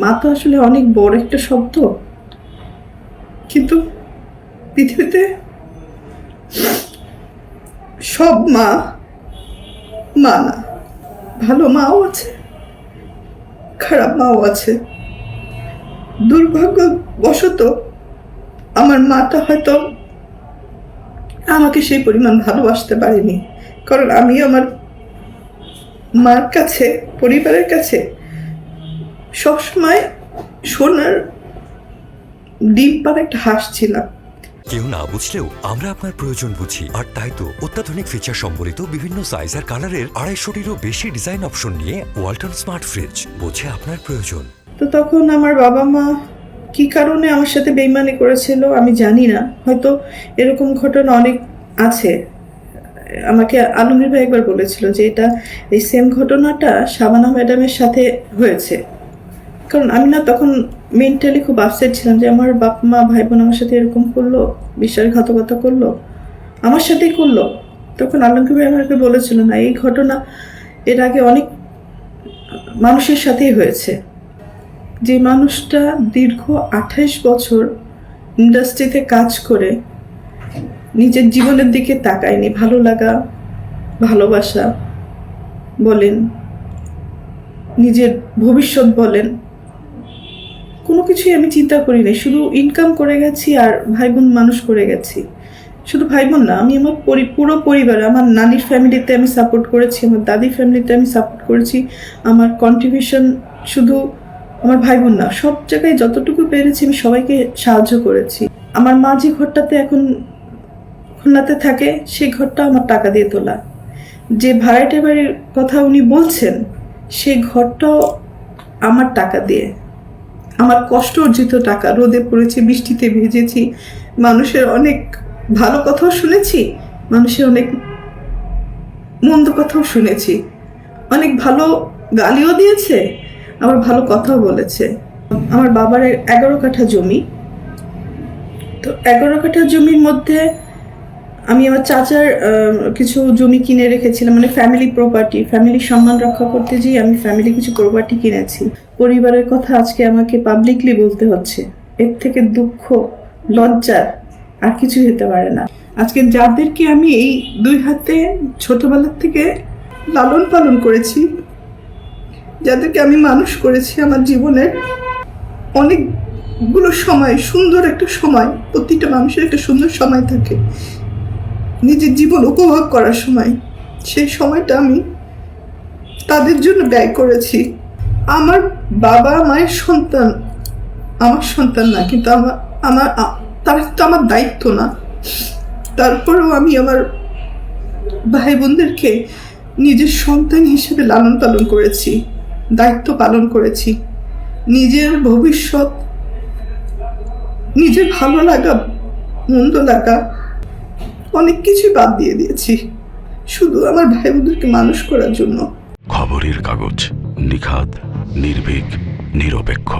মা তো আসলে অনেক বড় একটা শব্দ। কিন্তু পৃথিবীতে সব মা মা না, ভালো মাও আছে, খারাপ মাও আছে। দুর্ভাগ্যবশত আমার মাটা হয়তো আমাকে সেই পরিমাণ ভালোবাসতে পারেনি। কারণ আমি আমার মার কাছে, পরিবারের কাছে সবসময় সোনার ডিম পার একটা হাঁস ছিলাম। কেউ না বুঝলেও আমরা আপনার প্রয়োজন বুঝি। আর তাই তো অত্যাধুনিক ফিচার সম্বলিত বিভিন্ন সাইজ আর কালারের আড়াইশোটিরও বেশি ডিজাইন অপশন নিয়ে ওয়ালটন স্মার্ট ফ্রিজ বোঝে আপনার প্রয়োজন। তো তখন আমার বাবা মা কি কারণে আমার সাথে বেইমানি করেছিল আমি জানি না। হয়তো এরকম ঘটনা অনেক আছে। আমাকে আলমগীর ভাই একবার বলেছিল যে এটা এই সেম ঘটনাটা শাবানা ম্যাডামের সাথে হয়েছে। কারণ আমি না তখন মেন্টালি খুব আপসেট ছিলাম যে আমার বাপ মা ভাই বোন আমার সাথে এরকম করল, বিশ্বাসঘাতকতা করল, আমার সাথেই করল। তখন আলমগীর ভাই আমাকে বলেছিল, না, এই ঘটনা এর আগে অনেক মানুষের সাথেই হয়েছে। যে মানুষটা দীর্ঘ আঠাইশ বছর ইন্ডাস্ট্রিতে কাজ করে, নিজের জীবনের দিকে তাকায়নি, ভালো লাগা, ভালোবাসা বলেন, নিজের ভবিষ্যৎ বলেন কোনো কিছুই আমি চিন্তা করি নাই। শুধু ইনকাম করে গেছি আর ভাই বোন মানুষ করে গেছি। শুধু ভাই বোন না, আমি আমার পুরো পরিবার, আমার নানির ফ্যামিলিতে আমি সাপোর্ট করেছি, আমার দাদির ফ্যামিলিতে আমি সাপোর্ট করেছি, আমার কন্ট্রিবিউশন শুধু আমার ভাই বোন না, সব জায়গায় যতটুকু পেরেছি আমি সবাইকে সাহায্য করেছি। আমার মা যে ঘরটাতে এখন খুলনাতে থাকে, সেই ঘরটা আমার টাকা দিয়ে তোলা। যে ভাড়াটে বাড়ির কথা উনি বলছেন সেই ঘরটাও আমার টাকা দিয়ে। আমার কষ্ট অর্জিত টাকা রোদে পড়েছি, বৃষ্টিতে ভেজেছি, মানুষের অনেক ভালো কথাও শুনেছি, মানুষের অনেক মন্দ কথাও শুনেছি। অনেক ভালো গালিও দিয়েছে, আবার ভালো কথাও বলেছে। আমার বাবার এগারো কাঠা জমি। তো এগারো কাঠা জমির মধ্যে আমি আমার চাচার কিছু জমি কিনে রেখেছিলাম মানে ফ্যামিলি প্রপার্টি ফ্যামিলির সম্মান রক্ষা করতে যেয়ে আমি ফ্যামিলি কিছু প্রপার্টি কিনেছি। পরিবারের কথা আজকে আমাকে পাবলিকলি বলতে হচ্ছে। এর থেকে দুঃখ লজ্জার আর কিছুই হতে পারে না। আজকে যাদেরকে আমি এই দুই হাতে ছোটবেলার থেকে লালন পালন করেছি, যাদেরকে আমি মানুষ করেছি আমার জীবনের অনেকগুলো সময়, সুন্দর একটা সময়, প্রতিটা মানুষের একটা সুন্দর সময় থাকে। নিজের জীবন উপভোগ করার সময়। সেই সময়টা আমি তাদের জন্য ব্যয় করেছি। আমার বাবা মায়ের সন্তান, আমার সন্তান না, কিন্তু আমার আমার, তারা তো আমার দায়িত্ব না। তারপরেও আমি আমার ভাই বোনদেরকে নিজের সন্তান হিসেবে লালন পালন করেছি, দায়িত্ব পালন করেছি। নিজের ভবিষ্যৎ, নিজের ভালো লাগা, মন্দ লাগা অনেক কিছুই বাদ দিয়ে দিয়েছি। শুধু আমার ভাই বোনদেরকে মানুষ করার জন্য। খবরের কাগজ নিখাত নির্ভীক, নিরপেক্ষ।